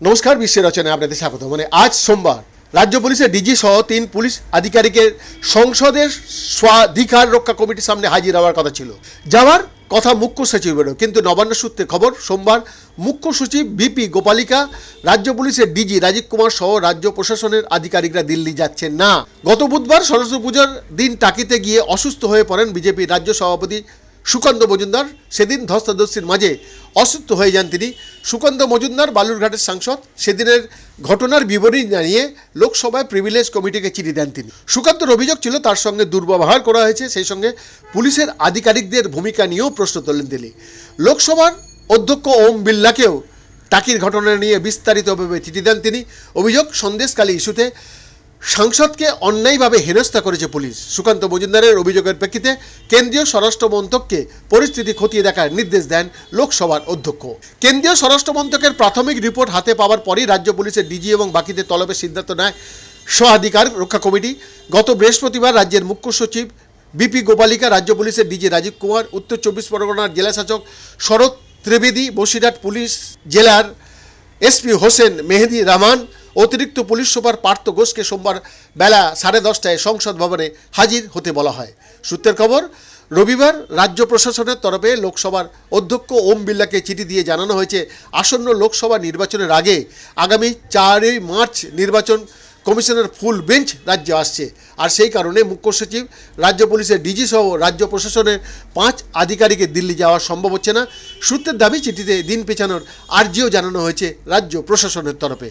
নমস্কার বিশ্বের রচনায় আপনাদের স্বাগত। মানে আজ সোমবার, রাজ্য পুলিশের ডিজি সহ তিন পুলিশ আধিকারিকের সংসদের স্বাধিকার রক্ষা কমিটির সামনে হাজির হওয়ার কথা ছিল। যাওয়ার কথা মুখ্য সচিবেরও কিন্তু নবান্ন সূত্রে খবর, সোমবার মুখ্য সচিব বিপি গোপালিকা, রাজ্য পুলিশের ডিজি রাজীব কুমার সহ রাজ্য প্রশাসনের আধিকারিকরা দিল্লি যাচ্ছেন না। গত বুধবার সরস্বতী পুজোর দিন টাকিতে গিয়ে অসুস্থ হয়ে পড়েন বিজেপির রাজ্য সভাপতি সুকান্ত মজুমদার সেদিন ধস্তাধস্তির মাঝে অসুস্থ হয়ে যান তিনি। সুকান্ত মজুমদার বালুরঘাটের সাংসদ। সেদিনের ঘটনার বিবরণী জানিয়ে লোকসভায় প্রিভিলেজ কমিটিকে চিঠি দেন তিনি। সুকান্তর অভিযোগ ছিল, তার সঙ্গে দুর্ব্যবহার করা হয়েছে, সেই সঙ্গে পুলিশের আধিকারিকদের ভূমিকা নিয়েও প্রশ্ন তোলেন তিনি। লোকসভার অধ্যক্ষ ওম বিল্লাকেও টাকির ঘটনা নিয়ে বিস্তারিতভাবে চিঠি দেন তিনি। অভিযোগ সন্দেশকালী ইস্যুতে সাংসদকে অন্যায়ভাবে হেনস্থা করেছে পুলিশ। সুকান্ত মজুমদারের অভিযোগের প্রেক্ষিতে কেন্দ্রীয় স্বরাষ্ট্র মন্ত্রককে পরিস্থিতি খতিয়ে দেখার নির্দেশ দেন লোকসভার অধ্যক্ষ। কেন্দ্রীয় স্বরাষ্ট্র মন্ত্রকের প্রাথমিক রিপোর্ট হাতে পাওয়ার পরই রাজ্য পুলিশের ডিজি এবং বাকিদের তলবের সিদ্ধান্ত নেয় স্বাধিকার রক্ষা কমিটি। গত বৃহস্পতিবার রাজ্যের মুখ্য সচিব বিপি গোপালিকা, রাজ্য পুলিশের ডিজি রাজীব কুমার, উত্তর চব্বিশ পরগনার জেলাশাসক শরৎ ত্রিবেদী, বসিরহাট পুলিশ জেলার এসপি হোসেন মেহেদি রহমান অতিরিক্ত পুলিশ সুপার পার্থ ঘোষকে সোমবার বেলা সাড়ে দশটায় সংসদ ভবনে হাজির হতে বলা হয়। সূত্রের খবর, রবিবার রাজ্য প্রশাসনের তরফে লোকসভার অধ্যক্ষ ওম বিল্লাকে চিঠি দিয়ে জানানো হয়েছে, আসন্ন লোকসভা নির্বাচনের আগে আগামী চারই মার্চ নির্বাচন কমিশনের ফুল বেঞ্চ রাজ্যে আসছে। আর সেই কারণে মুখ্য সচিব, রাজ্য পুলিশের ডিজি সহ রাজ্য প্রশাসনের পাঁচ আধিকারিকের দিল্লি যাওয়া সম্ভব হচ্ছে না। সূত্রের দাবি, চিঠিতে দিন পেছানোর আর্জিও জানানো হয়েছে রাজ্য প্রশাসনের তরফে।